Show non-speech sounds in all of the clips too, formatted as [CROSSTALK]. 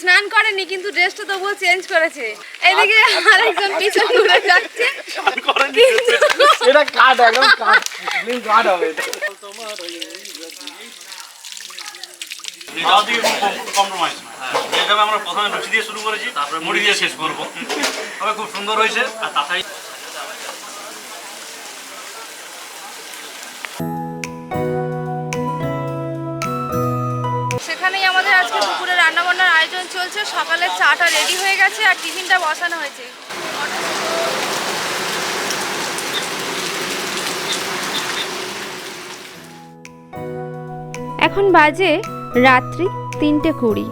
স্নান করেনি কিন্তু ড্রেসটা তবুও চেঞ্জ করেছে। এদিকে আরেকজন পিছন ঘুরে যাচ্ছে এটা কাট একদম কাট ক্লিন কাট হবে কম্প্রোমাইজ এইভাবে আমরা প্রথমে লুচি দিয়ে শুরু করেছি তারপরে মুড়ি দিয়ে শেষ করব। তবে খুব সুন্দর হয়েছে। আর তাছাড়া আয়োজন চলছে সকালে চাটা রেডি হয়ে গেছে আর টিফিনটা বসানো হয়েছে। এখন বাজে রাত্রি তিনটে কুড়ি।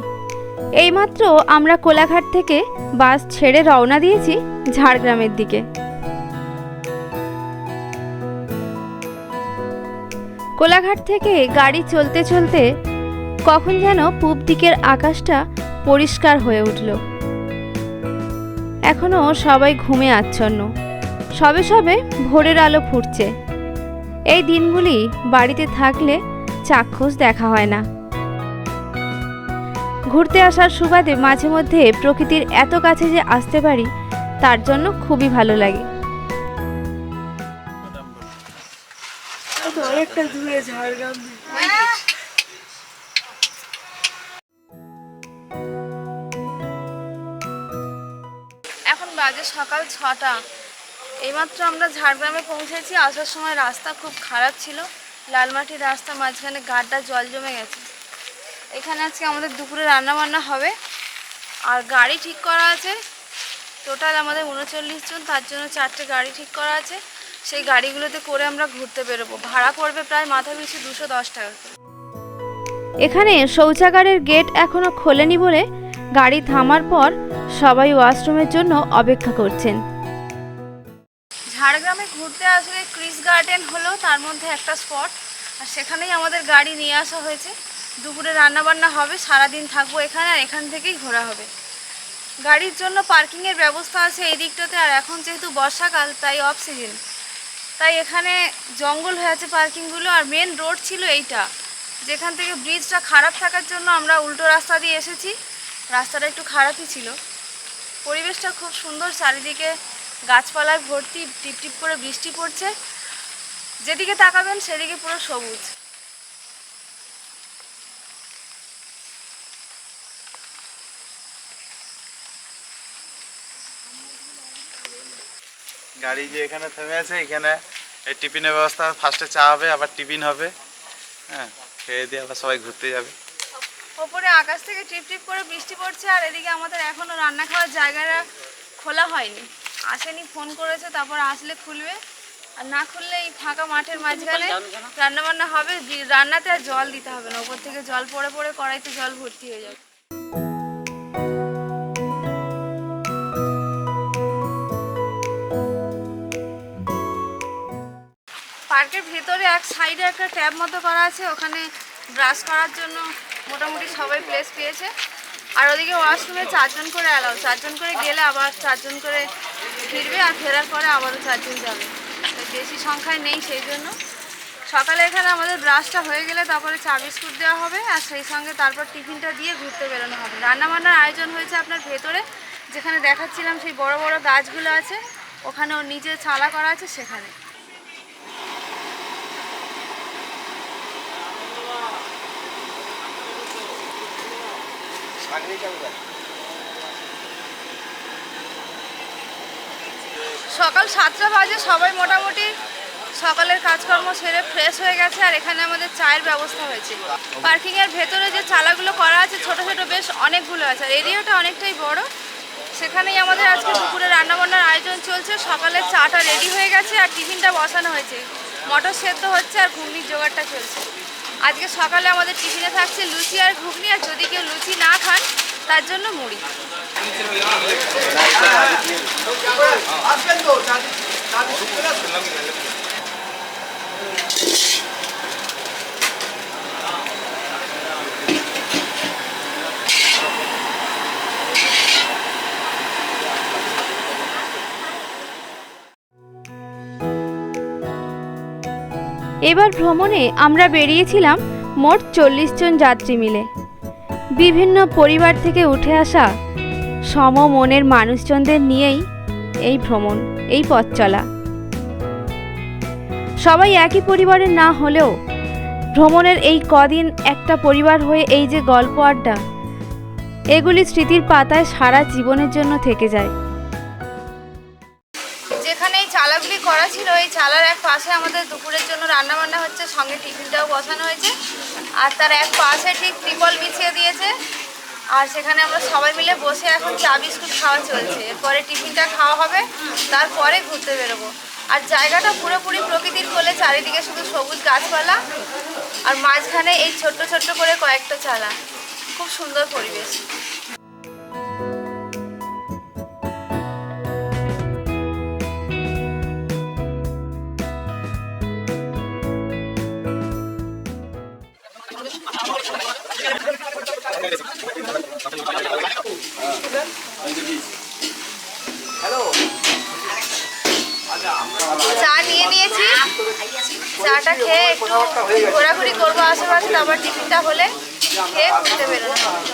এইমাত্র আমরা কোলাঘাট থেকে বাস ছেড়ে রওনা দিয়েছি ঝাড়গ্রামের দিকে। কোলাঘাট থেকে গাড়ি চলতে চলতে কখন যেন পূব দিকের আকাশটা পরিষ্কার হয়ে উঠল। এখনও সবাই ঘুমে আচ্ছন্ন। সবে সবে ভোরের আলো ফুটছে। এই দিনগুলি বাড়িতে থাকলে চাক্ষুষ দেখা হয় না। ঘুরতে আসার সুবাদে মাঝে মধ্যে প্রকৃতির এত কাছে যে আসতে পারি, তার জন্য খুবই ভালো লাগে। অনেকটা দূরে ঝাড়গ্রাম। বাজে সকাল ছটা। এইমাত্র আমরা ঝাড়গ্রামে পৌঁছেছি, আসার সময় রাস্তা খুব খারাপ ছিল। লালমাটির রাস্তা মাঝখানে গাড্ডা জল জমে গেছে। এখানে আজকে আমাদের দুপুরে রান্না বান্না হবে। আর গাড়ি ঠিক করা আছে। টোটাল আমাদের উনচল্লিশ জন, তার জন্য চারটে গাড়ি ঠিক করা আছে। সেই গাড়িগুলোতে করে আমরা ঘুরতে বেরোবো। ভাড়া পড়বে প্রায় মাথা পিছু দুশো দশ টাকা এখানে শৌচাগারের গেট এখনও খোলেনি বলে গাড়ি থামার পর সবাই ওয়াশরুমের জন্য অপেক্ষা করছেন। ঝাড়গ্রামে ঘুরতে আসলে ক্রিস গার্ডেন হলো তার মধ্যে একটা স্পট। আর সেখানেই আমাদের গাড়ি নিয়ে আসা হয়েছে। দুপুরে রান্নাবান্না হবে, সারাদিন থাকব এখানে আর এখান থেকেই ঘোরা হবে। গাড়ির জন্য পার্কিংয়ের ব্যবস্থা আছে এই দিকটাতে, আর এখন যেহেতু বর্ষাকাল, তাই অফ সিজন তাই এখানে জঙ্গল হয়ে আছে পার্কিংগুলো, আর মেন রোড ছিল এইটা। যেখান থেকে ব্রিজটা খারাপ থাকার জন্য আমরা উল্টো রাস্তা দিয়ে এসেছি। রাস্তাটা একটু খারাপই ছিল। পরিবেশটা খুব সুন্দর, চারিদিকে গাছপালায় ভর্তি, টিপ টিপ করে বৃষ্টি পড়ছে। যেদিকে তাকাবেন সেদিকে পুরো সবুজ। গাড়ি যে এখানে থেমে আছে, এখানে এই টিফিনের ব্যবস্থা ফার্স্টে চা হবে, আবার টিফিন হবে। হ্যাঁ খেয়ে দিয়ে আবার সবাই ঘুরতে যাবে। ওপরে আকাশ থেকে টিপ টিপ করে বৃষ্টি পড়ছে আর এদিকে আমাদের এখনও রান্না খাওয়ার জায়গাটা খোলা হয়নি। আসেনি ফোন করেছে তারপর আসলে খুলবে। আর না খুললে এই ফাঁকা মাঠের মাঝখানে রান্না বান্না হবে রান্নাতে আর জল দিতে হবে না। ওপর থেকে জল পড়ে পড়ে কড়াইতে জল ভর্তি হয়ে যাবে। পার্কের ভেতরে এক সাইডে একটা ট্যাব মতো করা আছে ওখানে ব্রাশ করার জন্য মোটামুটি সবাই প্লেস পেয়েছে। আর ওদিকে ওয়াশরুমে চারজন করে অ্যালাউ চারজন করে গেলে আবার চারজন করে ফিরবে আর ফেরার পরে আবারও চারজন যাবে। বেশি সংখ্যায় নেই সেই জন্য। সকালে এখানে আমাদের ব্রাশটা হয়ে গেলে তারপরে চা বিস্কুট দেওয়া হবে আর সেই সঙ্গে তারপর টিফিনটা দিয়ে ঘুরতে বেরোনো হবে। রান্নাবান্নার আয়োজন হয়েছে আপনার ভেতরে, যেখানে দেখাচ্ছিলাম সেই বড় বড় গাছগুলো আছে ওখানে ওর নিচে ছালা করা আছে সেখানে। সকাল সাতটা বাজে, সবাই মোটামুটি সকালের কাজকর্ম সেরে ফ্রেশ হয়ে গেছে আর এখানে আমাদের চায়ের ব্যবস্থা হয়েছে। পার্কিং এর ভেতরে যে চালাগুলো করা আছে, ছোট ছোট বেশ অনেকগুলো আছে। আর এরিয়াটা অনেকটাই বড়। সেখানেই আমাদের আজকে দুপুরে রান্নাবান্নার আয়োজন চলছে। সকালে চাটা রেডি হয়ে গেছে আর টিফিনটা বসানো হয়েছে। মটর সেদ্ধ হচ্ছে আর ঘুগনির জোগাড়টা চলছে। আজকে সকালে আমাদের টিফিনে থাকছে লুচি আর ঘুগনি, আর যদি কেউ লুচি না খান, তার জন্য মুড়ি। এবার ভ্রমণে আমরা বেরিয়েছিলাম মোট চল্লিশ জন যাত্রী মিলে। বিভিন্ন পরিবার থেকে উঠে আসা সম মনের মানুষজনদের নিয়েই এই ভ্রমণ, এই পথ চলা। সবাই একই পরিবারের না হলেও ভ্রমণের এই কদিন একটা পরিবার হয়ে এই যে গল্প আড্ডা, এগুলি স্মৃতির পাতায় সারা জীবনের জন্য থেকে যায়। চালাগুলি করা ছিল, এই চালার এক পাশে আমাদের দুপুরের জন্য রান্না বান্না হচ্ছে, সঙ্গে টিফিনটাও বসানো হয়েছে। আর তার এক পাশে ঠিক ত্রিপল বিছিয়ে দিয়েছে। আর সেখানে আমরা সবাই মিলে বসে এখন চা, বিস্কুট খাওয়া চলছে। এরপরে টিফিনটা খাওয়া হবে, তারপরে ঘুরতে বেরোবো। আর জায়গাটা পুরোপুরি প্রকৃতির কোলে, চারিদিকে শুধু সবুজ গাছপালা। আর মাঝখানে এই ছোট্ট ছোট্ট করে কয়েকটা চালা। খুব সুন্দর পরিবেশ। চা নিয়ে নিয়েছি চাটা খেয়ে একটু ঘোরাঘুরি করব আশেপাশে তারপর টিফিনটা হলে খেয়ে ঘুরতে বেরোনো হবে।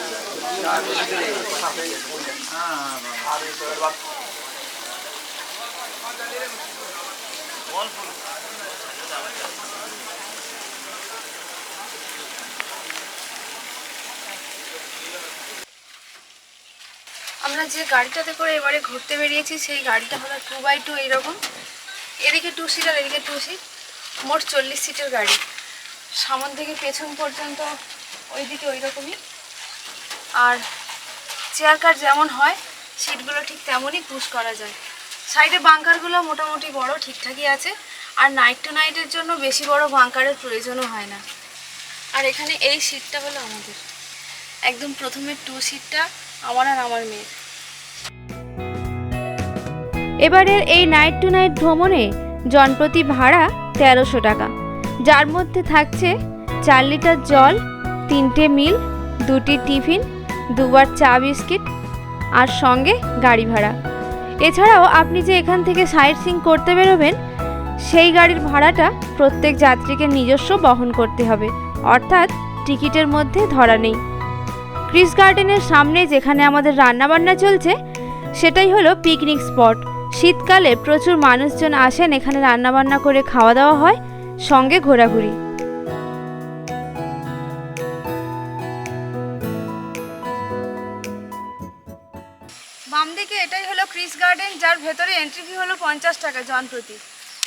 আমরা যে গাড়িটাতে করে এবারে ঘুরতে বেরিয়েছি, সেই গাড়িটা হলো টু বাই টু এইরকম। এদিকে টু সিট আর এদিকে টু সিট মোট চল্লিশ সিটের গাড়ি। সামন থেকে পেছন পর্যন্ত ওইদিকে ওই রকমই আর চেয়ার কার যেমন হয় সিটগুলো ঠিক তেমনই পুশ করা যায়। সাইডে বাঙ্কারগুলো মোটামুটি বড়, ঠিকঠাকই আছে। আর নাইট টু নাইটের জন্য বেশি বড় বাঙ্কারের প্রয়োজনও হয় না। আর এখানে এই সিটটা হলো আমাদের। একদম প্রথমে টু সিটটা আমার আর আমার মেয়ের এবারের এই নাইট টু নাইট ভ্রমণে জনপ্রতি ভাড়া তেরোশো টাকা। যার মধ্যে থাকছে চার লিটার জল, তিনটে মিল, দুটি টিফিন, দুবার চা বিস্কিট আর সঙ্গে গাড়ি ভাড়া। এছাড়াও আপনি যে এখান থেকে সাইট সিং করতে বেরোবেন, সেই গাড়ির ভাড়াটা প্রত্যেক যাত্রীকে নিজস্ব বহন করতে হবে। অর্থাৎ টিকিটের মধ্যে ধরা নেই। ক্রিস গার্ডেনের সামনে যেখানে আমাদের রান্নাবান্না চলছে, সেটাই হলো পিকনিক স্পট। শীতকালে প্রচুর মানুষজন আসেন, এখানে রান্নাবান্না করে খাওয়া দাওয়া হয়, সঙ্গে ঘোরাঘুরি। বাম দিকে এটাই হলো ক্রিস গার্ডেন, যার ভেতরে এন্ট্রি ফি হলো পঞ্চাশ টাকা জন প্রতি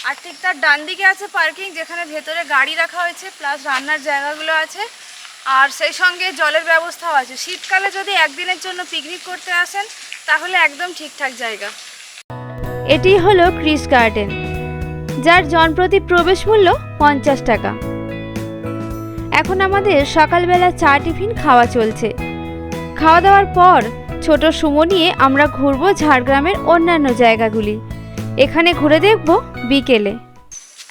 আর ঠিক তার ডান দিকে আছে পার্কিং যেখানে ভেতরে গাড়ি রাখা হয়েছে প্লাস রান্নার জায়গাগুলো আছে। আর সেই সঙ্গে জলের ব্যবস্থাও আছে। শীতকালে যদি একদিনের জন্য পিকনিক করতে আসেন তাহলে একদম ঠিকঠাক জায়গা। এটি হলো ক্রিস গার্ডেন যার জনপ্রতি প্রবেশ মূল্য পঞ্চাশ টাকা। এখন আমাদের সকালবেলা চা টিফিন খাওয়া চলছে। খাওয়া দাওয়ার পর ছোট সুমো নিয়ে আমরা ঘুরবো ঝাড়গ্রামের অন্যান্য জায়গাগুলি। এখানে ঘুরে দেখব বিকেলে।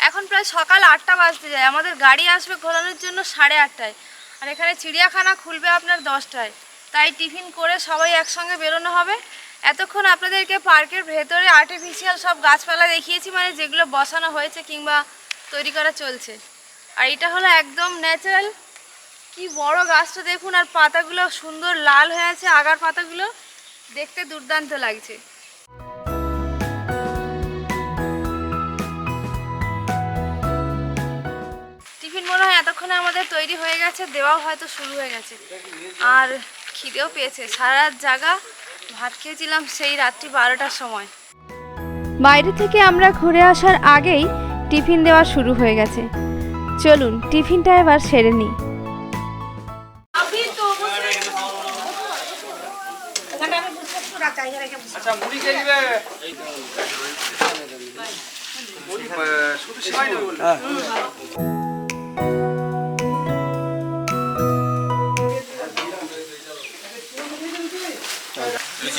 এখন প্রায় সকাল আটটা বাজতে যায়। আমাদের গাড়ি আসবে ঘোরানোর জন্য সাড়ে আটটায়। আর এখানে চিড়িয়াখানা খুলবে আপনার দশটায়। তাই টিফিন করে সবাই একসঙ্গে বেরোনো হবে। এতক্ষণ আপনাদেরকে পার্কের ভেতরে আর্টিফিশিয়াল সব গাছপালা দেখিয়েছি মানে যেগুলো বসানো হয়েছে কিংবা তৈরি করা চলছে। আর এটা হলো একদম ন্যাচারাল কি বড় গাছটা দেখুন, আর পাতাগুলো সুন্দর লাল হয়ে আছে, আগার পাতাগুলো দেখতে দুর্দান্ত লাগছে। এতক্ষণে আমাদের তৈরি হয়ে গেছে দেওয়াও হয়তো শুরু হয়ে গেছে। আর খিদেও পেয়েছে। সারা রাত জাগা ভাত খেয়েছিলাম সেই রাত্রি বারোটার সময়। বাইরে থেকে আমরা ঘুরে আসার আগেই টিফিন দেওয়া শুরু হয়ে গেছে। চলুন টিফিনটা এবার সেরে নিই। আচ্ছা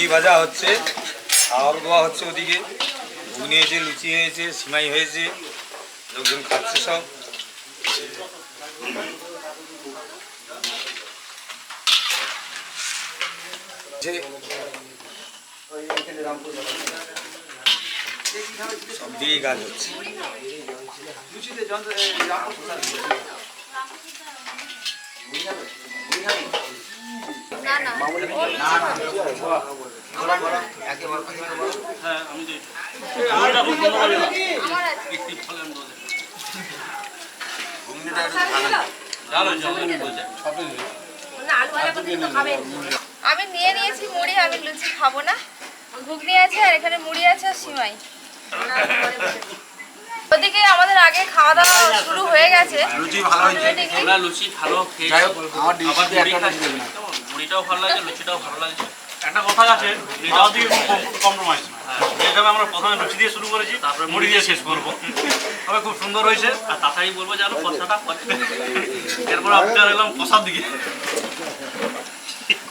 লুচি ভাজা হচ্ছে খাওয়া দাওয়া হচ্ছে ওদিকে। ঘুগনি হয়েছে, লুচি হয়েছে, সিমাই হয়েছে, লোকজন খাচ্ছে সব। সব হচ্ছে। আমি নিয়ে নিয়েছি মুড়ি, আমি লুচি খাব না। ঘুগনি আছে আর এখানে মুড়ি আছে আর সিমাই। ওদিকে আমাদের আগে খাওয়া দাওয়া শুরু হয়ে গেছে। লুচি ভালো হয়েছে। আমরা লুচি ভালো খেয়েছি আমার আবার ডিশে একটা খাচ্ছি কেমন? মুড়িটাও ভালো লাগছে লুচিটাও ভালো লাগছে। একটা কথা আছে এটাও দিকে কম্প্রোমাইজ যেভাবে আমরা প্রথমে লুচি দিয়ে শুরু করেছি তারপরে মুড়ি দিয়ে শেষ করব। তবে খুব সুন্দর হয়েছে। আর তাড়াতাড়ি বলব যে আরও কষাটা [LAUGHS] করে এরপর আপনার এলাম কষার দিকে কষা খাই একটা ডিম ভাজা ভালো জমে যাবে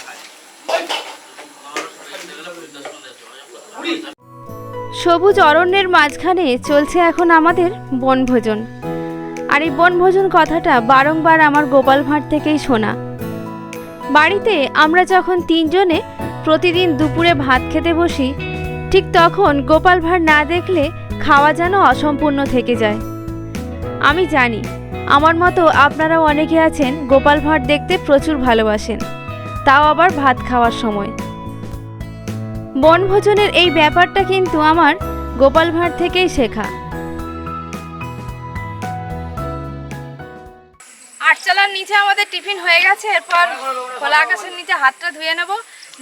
সবুজ অরণ্যের মাঝখানে চলছে এখন আমাদের বনভোজন। আর এই বনভোজন কথাটা বারংবার আমার গোপাল ভাঁড় থেকেই শোনা। বাড়িতে আমরা যখন তিনজনে প্রতিদিন দুপুরে ভাত খেতে বসি, ঠিক তখন গোপাল ভাঁড় না দেখলে খাওয়া যেন অসম্পূর্ণ থেকে যায়। আমি জানি, আমার মতো আপনারাও অনেকে আছেন গোপাল ভাঁড় দেখতে প্রচুর ভালোবাসেন। তাও আবার ভাত খাওয়ার সময়। বনভোজনের এই ব্যাপারটা কিন্তু আমার গোপাল ভাঁড় থেকেই শেখা। আটচালার নিচে আমাদের টিফিন হয়ে গেছে, এরপর খোলা আকাশের নিচে হাতটা ধুয়ে নেব,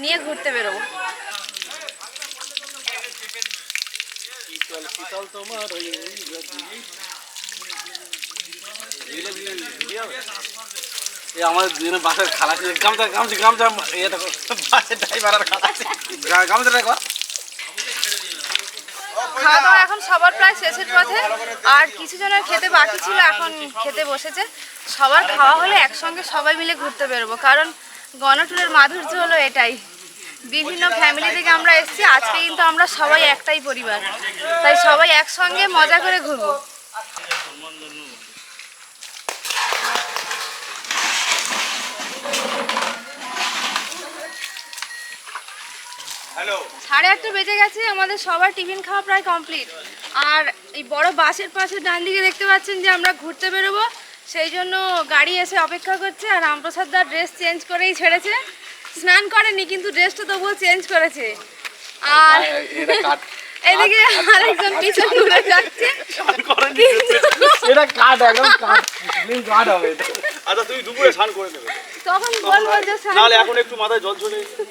নিয়ে ঘুরতে বেরোবো। এই আমাদের দুজনের বাসার খালা ছিল গামছা গামছা গামছা এটা বাসের ড্রাইভার আর খালা গামছাটা কর খাওয়া দাওয়া এখন সবার প্রায় শেষের পথে। আর কিছু জনের খেতে বাকি ছিল, এখন খেতে বসেছে। সবার খাওয়া হলে একসঙ্গে সবাই মিলে ঘুরতে বেরোবো। কারণ গণটুরের মাধুর্য হলো এটাই। বিভিন্ন ফ্যামিলি থেকে আমরা এসেছি, আজকে কিন্তু আমরা সবাই একটাই পরিবার। তাই সবাই একসঙ্গে মজা করে ঘুরবো। সাড়ে আটটা বেজে গেছে আমাদের সবার টিফিন খাওয়া প্রায় কমপ্লিট আর এই বড় বাসের পাশে ডান দিকে দেখতে পাচ্ছেন যে আমরা ঘুরতে বেরোবো সেই জন্য গাড়ি এসে অপেক্ষা করছে আর রামপ্রসাদ দার ড্রেস চেঞ্জ করেই ছেড়েছে। স্নান করেনি কিন্তু ড্রেসটা তবুও চেঞ্জ করেছে। আর এদিকে আরেকজন পিছন ঘুরে যাচ্ছে। এটা কাট একদম কাট ক্লিন কাট হবে আচ্ছা তুমি দুপুরে স্নান করে নেবে। তখন বলব যে স্নান এখন একটু মাথায় জল একটু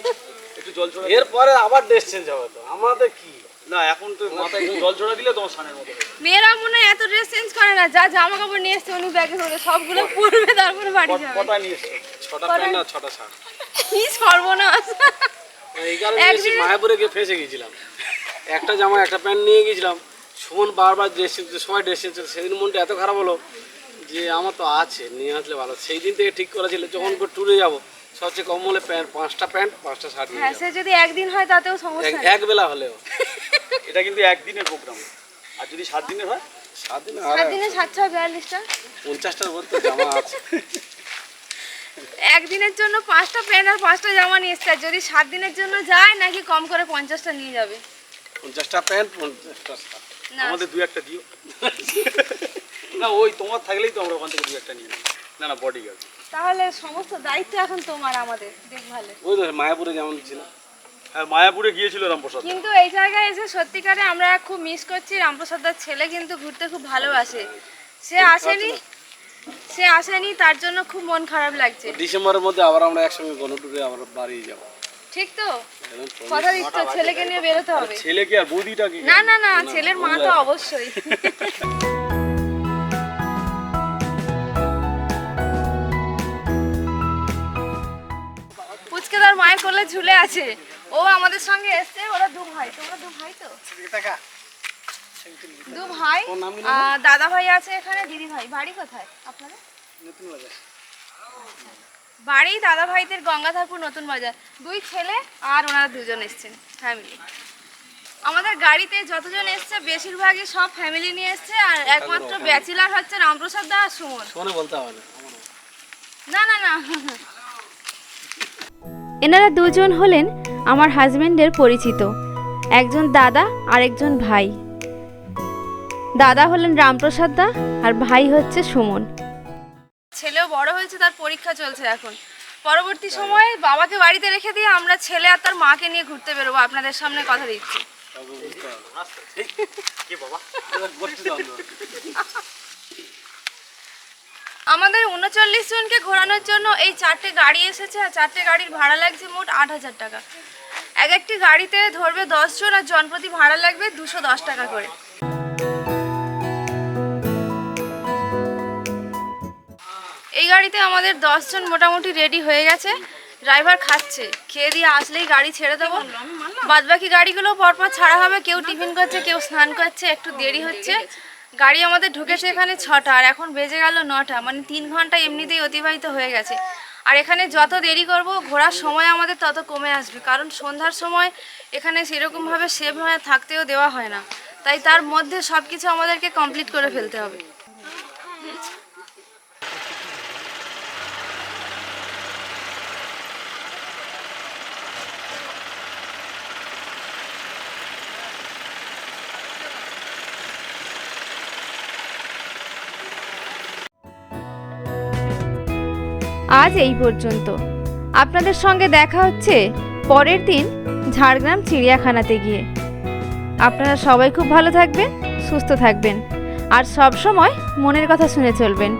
জল ছড়া এরপরে আবার ড্রেস চেঞ্জ হবে তো। আমাদের কি? না এখন তো মাথায় একটু জল ছড়া দিলে তোমার স্নানের মতো মেয়েরা মনে হয় এত ড্রেস চেঞ্জ করে না যা জামা কাপড় নিয়ে এসছে উনি ব্যাগে ধরে সবগুলো পরবে তারপরে বাড়ি যাবে। কটায় নিয়ে এসছো? ছটা প্যান্ট আর ছটা শার্ট? কি সর্বনাশ। এই কারণে মায়াপুরে গিয়ে ফেসে গেছিলাম একটা জামা একটা প্যান্ট নিয়ে গেছিলাম সুমন বারবার ড্রেস চেঞ্জ সবাই ড্রেস চেঞ্জ সেদিন মনটা এত খারাপ হলো যে আমার তো আছে নিয়ে আসলে ভালো। সেই দিন থেকে ঠিক করা ছিল যখন ট্যুরে যাব সবচেয়ে কম হলে প্যান্ট পাঁচটা প্যান্ট পাঁচটা শার্ট হ্যাঁ সে যদি একদিন হয় তাতেও সমস্যা এক- বেলা হলেও। [LAUGHS] এটা কিন্তু একদিনের প্রোগ্রাম আর যদি সাত দিনের হয়? সাত দিন সাত দিনে সাত ছয় বিয়াল্লিশটা। পঞ্চাশটার মধ্যে জামা আছে। [LAUGHS] একদিনের জন্য পাঁচটা প্যান্ট আর পাঁচটা জামা নিয়ে এসছে। যদি সাত দিনের জন্য যায় নাকি কম করে পঞ্চাশটা নিয়ে যাবে? পঞ্চাশটা প্যান্ট পঞ্চাশটা না। আমাদের দু একটা দিও। [LAUGHS] না ওই তোমার থাকলেই তো আমরা ওখান থেকে দু একটা নিয়ে নিই না না বডি গার্ড তাহলে সমস্ত দায়িত্ব এখন তোমার আমাদের দেখভালে ওই তো মায়াপুরে যেমন ছিল হ্যাঁ মায়াপুরে গিয়েছিল রামপ্রসাদ। কিন্তু এই জায়গায় এসে সত্যিকারে আমরা খুব মিস করছি রামপ্রসাদার ছেলে কিন্তু ঘুরতে খুব ভালোবাসে। সে আসেনি সে আসেনি তার জন্য খুব মন খারাপ লাগছে। ডিসেম্বরের মধ্যে আবার আমরা একসঙ্গে গণটুরে আবার বাড়ি যাব। ঠিক তো? কথা দিচ্ছ ছেলেকে নিয়ে বেরোতে হবে। ছেলেকে আর বৌদিটা কি না না না ছেলের মা তো অবশ্যই। [LAUGHS] কোলে ঝুলে আছে। ও আমাদের সঙ্গে এসছে ওরা দু ভাই। তোমরা দু ভাই তো? দু ভাই। দাদা ভাই আছে এখানে দিদি ভাই। বাড়ি কোথায় আপনাদের? বাড়ি দাদা ভাইদের গঙ্গাধারপুর নতুন বাজার। দুই ছেলে আর ওনারা দুজন এসছেন ফ্যামিলি আমাদের গাড়িতে যতজন এসছে বেশিরভাগই সব ফ্যামিলি নিয়ে এসছে। আর একমাত্র ব্যাচেলার হচ্ছে রামপ্রসাদ দা আর সুমন। বলতে হবে না না না। এনারা দুজন হলেন আমার হাজবেন্ডের পরিচিত একজন দাদা আর একজন ভাই। দাদা হলেন রামপ্রসাদ দা আর ভাই হচ্ছে সুমন। ছেলেও বড় হয়েছে তার পরীক্ষা চলছে এখন। পরবর্তী সময়ে বাবাকে বাড়িতে রেখে দিয়ে আমরা ছেলে আর তার মাকে নিয়ে ঘুরতে বেরোবো। আপনাদের সামনে কথা দিচ্ছি। আমাদের উনচল্লিশ জনকে ঘোরানোর জন্য এই চারটে গাড়ি এসেছে আর চারটে গাড়ির ভাড়া লাগছে মোট আট হাজার টাকা। এক একটি গাড়িতে ধরবে দশ জন আর জনপ্রতি ভাড়া লাগবে দুশো দশ টাকা করে। এই গাড়িতে আমাদের জন মোটামুটি রেডি হয়ে গেছে। ড্রাইভার খাচ্ছে। খেয়ে দিয়ে আসলেই গাড়ি ছেড়ে দেবো। বাদ বাকি গাড়িগুলো পরপর ছাড়া হবে। কেউ টিফিন করছে, কেউ স্নান করছে, একটু দেরি হচ্ছে। গাড়ি আমাদের ঢুকেছে এখানে ছটা আর এখন বেজে গেল নটা মানে তিন ঘণ্টা এমনিতেই অতিবাহিত হয়ে গেছে। আর এখানে যত দেরি করব ঘোরার সময় আমাদের তত কমে আসবে কারণ সন্ধ্যার সময় এখানে সেরকমভাবে সেভ হয়ে থাকতেও দেওয়া হয় না। তাই তার মধ্যে সব কিছু আমাদেরকে কমপ্লিট করে ফেলতে হবে। আজ এই পর্যন্ত। আপনাদের সঙ্গে দেখা হচ্ছে পরের দিন ঝাড়গ্রাম চিড়িয়াখানাতে গিয়ে। আপনারা সবাই খুব ভালো থাকবেন, সুস্থ থাকবেন, আর সব সময় মনের কথা শুনে চলবেন।